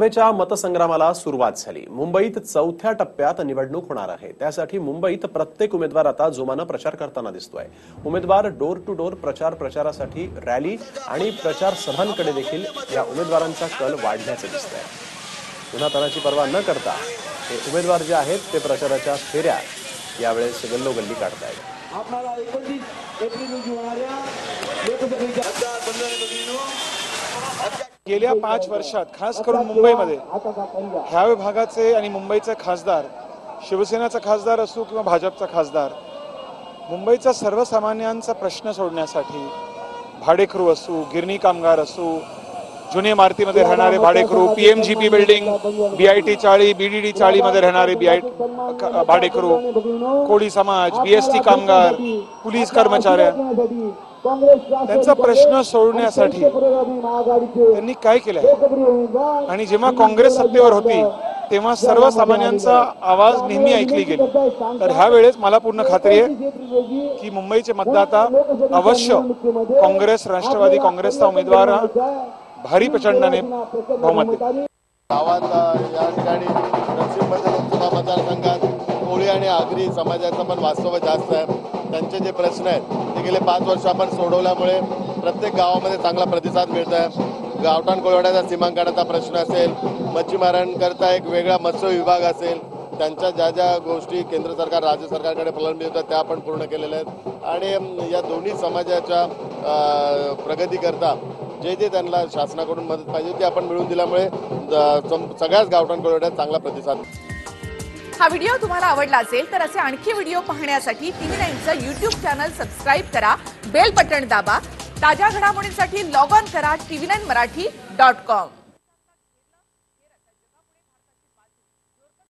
लोकसभेच्या मतसंग्रामाला सुरुवात झाली. मुंबईत चौथ्या टप्प्यात निवडणूक होणार आहे. त्यासाठी मुंबईत प्रत्येक उमेदवार आता जोमानं प्रचार करताना दिसतोय. उमेदवार डोर टू डोर प्रचार प्रचारासाठी रॅली आणि प्रचार सभांकडे देखील या उमेदवारांचा कल वाढल्याचं दिसतंय. उन्हातानाची पर्वा न करता हे उमेदवार जे आहेत ते प्रचाराच्या फेऱ्या यावेळेस गल्लोगल्ली काढतायत. गेल्या पाच वर्षात खास करून मुंबईमध्ये ह्या विभागाचे आणि मुंबईचे खासदार शिवसेनेचा खासदार असो किंवा भाजपचा खासदार मुंबईचा सर्वसामान्यांचा प्रश्न सोडण्यासाठी भाडेकरू असो गिरणी कामगार असो जुनी इमारतीमध्ये राहणारे भाडेकरू पीएमजीपी बिल्डिंग बीआयटी चाळी बीडीडी चाळीमध्ये राहणारे बीआय भाडेकरू कोळी समाज बीएसटी कामगार पोलीस कर्मचाऱ्या. त्यांचा प्रश्न सोडण्यासाठी त्यांनी काय केलं आणि जेव्हा काँग्रेस सत्तेवर होती तेव्हा सर्वसामान्यांचा आवाज नेहमी ऐकली गेली. तर ह्या वेळेस मला पूर्ण खात्री आहे की मुंबईचे मतदाता अवश्य काँग्रेस राष्ट्रवादी काँग्रेसचा उमेदवार हा भारी प्रचंडाने बहुमत. देतील. गावात या ठिकाणी दक्षिण मध्य लोकसभा मतदारसंघात कोळी आणि आगरी समाजाचं पण वास्तव जास्त आहे. त्यांचे जे प्रश्न आहेत ते गेले पाच वर्ष आपण सोडवल्यामुळे प्रत्येक गावामध्ये चांगला प्रतिसाद मिळत आहे गावठाण कोळवड्याचा सीमांकनाचा प्रश्न असेल मच्छीमारांकरता एक वेगळा मत्स्य विभाग असेल त्यांच्या ज्या ज्या गोष्टी केंद्र सरकार राज्य सरकारकडे प्रलंबित होत्या त्या आपण पूर्ण केलेल्या आहेत. आणि या दोन्ही समाजाच्या प्रगतीकरता जे जे त्यांना शासनाकडून मदत पाहिजे ती आपण मिळवून दिल्यामुळे सगळ्याच गावठाण चांगला प्रतिसाद. हा व्हिडिओ तुम्हाला आवडला असेल तर असे आणखी व्हिडिओ पाहण्यासाठी टीव्ही नाईनचं युट्यूब चॅनल सबस्क्राईब करा बेल बटन दाबा ताज्या घडामोडींसाठी लॉग ऑन करा TV nine Marathi dot com.